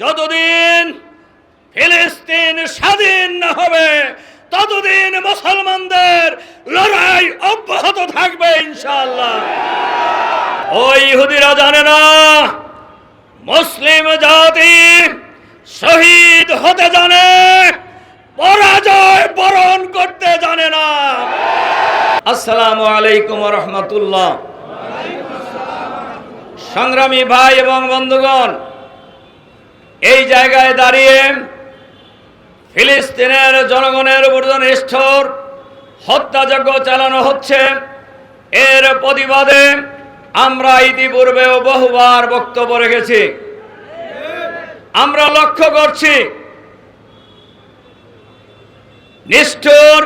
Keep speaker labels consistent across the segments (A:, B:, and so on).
A: যতদিন ফিলিস্তিন স্বাধীন না হবে, ততদিন মুসলমানদের লড়াই অব্যাহত থাকবে, ইনশাআল্লাহ। ওই ইহুদিরা জানে না, মুসলিম জাতি শহীদ হতে জানে, পরাজয় বরণ করতে জানে না। আসসালামু আলাইকুম রহমতুল্লাহ। সংগ্রামী ভাই এবং বন্ধুগণ জায়গায় দাঁড়িয়ে ফিলিস্তিনের জনগণের যে নিষ্ঠুর হত্যাযজ্ঞ চালানো হচ্ছে। এর প্রতিবাদে আমরা ইতিপূর্বেও বহুবার বক্তব্য রেখেছি। আমরা লক্ষ্য করছি, নিষ্ঠুর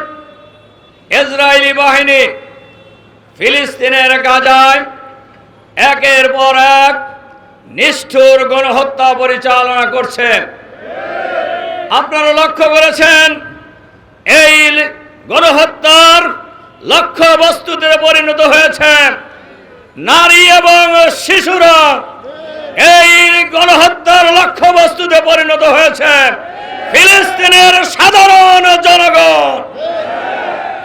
A: ইসরায়েলি বাহিনী ফিলিস্তিনের গাজায় একের পর এক নিষ্ঠুর গণহত্যা পরিচালনা করছে আপনারা লক্ষ্য করেছেন? এই গণহত্যার লক্ষ্য বস্তুতে পরিণত হয়েছে নারী এবং শিশুরা। এই গণহত্যার লক্ষ্য বস্তুতে পরিণত হয়েছে ফিলিস্তিনের সাধারণ জনগণ।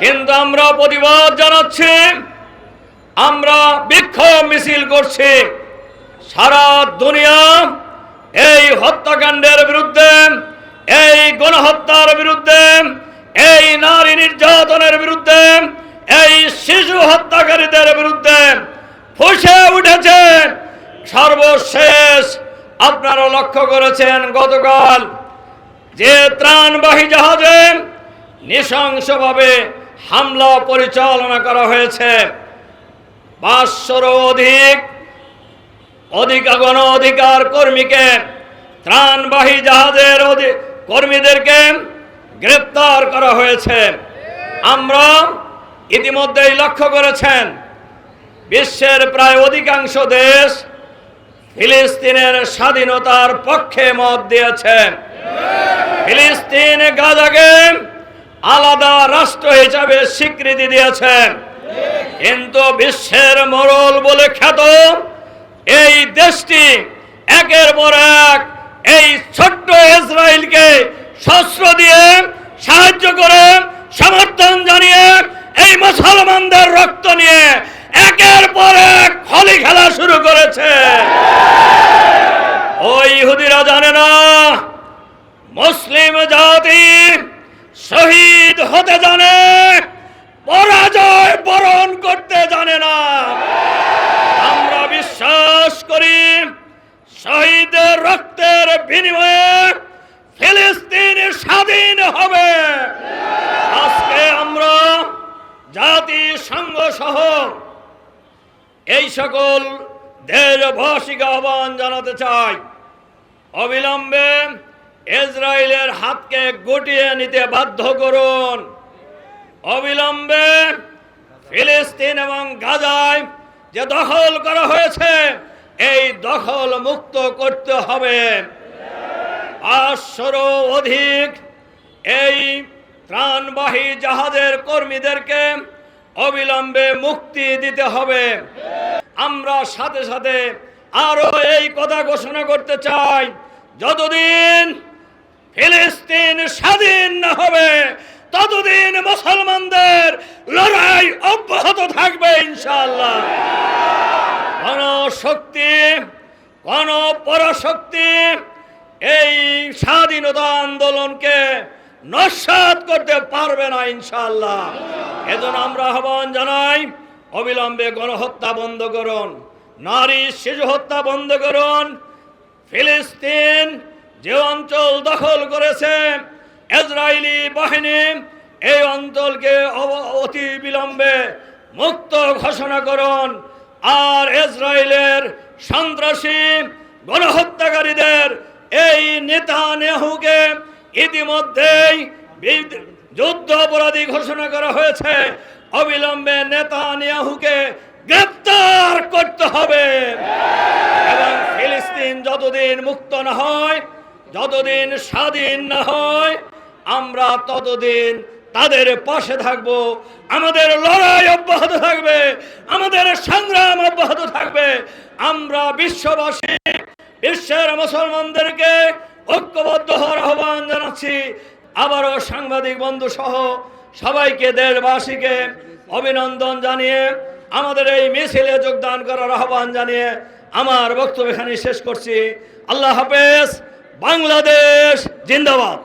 A: কিন্তু আমরা প্রতিবাদ জানাচ্ছি, আমরা বিক্ষোভ মিছিল করছি। সারা দুনিয়া এই হত্যাকাণ্ডের বিরুদ্ধে, এই গণহত্যার বিরুদ্ধে, এই নারী নির্যাতনের বিরুদ্ধে, এই শিশু হত্যাকারীদের বিরুদ্ধে ফুসে উঠেছে। সর্বশেষ আপনারা লক্ষ্য করেছেন গতকাল যে ত্রাণবাহী জাহাজে নৃশংসভাবে হামলা পরিচালনা করা হয়েছে। পাঁচশোরও অধিক অধিক গণ অধিকার কর্মীকে ত্রাণবাহী জাহাজের কর্মীদেরকে গ্রেপ্তার করা হয়েছে। আমরা ইতিমধ্যেই লক্ষ্য করেছেন, বিশ্বের প্রায় অধিকাংশ দেশ ফিলিস্তিনের স্বাধীনতার পক্ষে মত দিয়েছে। ফিলিস্তিন গাজাকে আলাদা রাষ্ট্র হিসাবে স্বীকৃতি দিয়েছে। কিন্তু বিশ্বের মরল বলে খ্যাত এই দেশটি একের পর এক এই ছোট্ট ইসরায়েলকে শস্ত্র দিয়ে সাহায্য করে, সমর্থন জানিয়ে এই মুসলমানদের রক্ত নিয়ে একের পর এক হলি খেলা শুরু করেছে। ওই ইহুদিরা জানে না, মুসলিম জাতি শহীদ হতে জানে পরাজয় বরণ করতে জানে না আমরা বিশ্বাস করি শহীদের রক্তের বিনিময়ে ফিলিস্তিন স্বাধীন হবে। আজকে আমরা জাতিসংঘ সহ এই সকল দেশবাসীকে আহ্বান জানাতে চাই। অবিলম্বে ইসরায়েলের হাতকে গুটিয়ে নিতে বাধ্য করুন। অবিলম্বে ফিলিস্তিন এবং গাজায় যে দখল করা হয়েছে এই দখল মুক্ত করতে হবে। পাঁচশোরও অধিক এই ত্রাণবাহী জাহাজের কর্মীদেরকে অবিলম্বে মুক্তি দিতে হবে। আমরা সাথে সাথে আরও এই কথা ঘোষণা করতে চাই, যতদিন ফিলিস্তিন স্বাধীন না হবে, ততদিন মুসলমানদের লড়াই অব্যাহত থাকবে ইনশাআল্লাহ। কোন শক্তি কোন পরশক্তি এই স্বাধীনতা আন্দোলনকে নস্বাত করতে পারবে না ইনশাল্লাহ এজন্য আমরা আহ্বান জানাই, অবিলম্বে গণহত্যা বন্ধ করুন, নারী শিশু হত্যা বন্ধ করুন, ফিলিস্তিন যে অঞ্চল দখল করেছে ইসরায়েলি বাহিনী এই অঞ্চলকে অতি বিলম্বে মুক্ত ঘোষণা করুন আর ইসরায়েলের সন্ত্রাসী গণহত্যাকারীদের এই নেতা নেহুকে ইতিমধ্যেই যুদ্ধ অপরাধী ঘোষণা করা হয়েছে। অবিলম্বে নেতা নেহুকে গ্রেপ্তার করতে হবে। এবং ফিলিস্তিন যতদিন মুক্ত না হয়, যতদিন স্বাধীন না হয়, আমরা ততদিন তাদের পাশে থাকব, আমাদের লড়াই অব্যাহত থাকবে, আমাদের সংগ্রাম অব্যাহত থাকবে। আমরা বিশ্ববাসী, বিশ্বের মুসলমানদেরকে ঐক্যবদ্ধ হওয়ার আহ্বান জানাচ্ছি। আবারও সাংবাদিক বন্ধু সহ সবাইকে, দেশবাসীকে অভিনন্দন জানিয়ে, আমাদের এই মিছিলে যোগদান করার আহ্বান জানিয়ে আমার বক্তব্য এখানে শেষ করছি। আল্লাহ হাফেজ, বাংলাদেশ জিন্দাবাদ।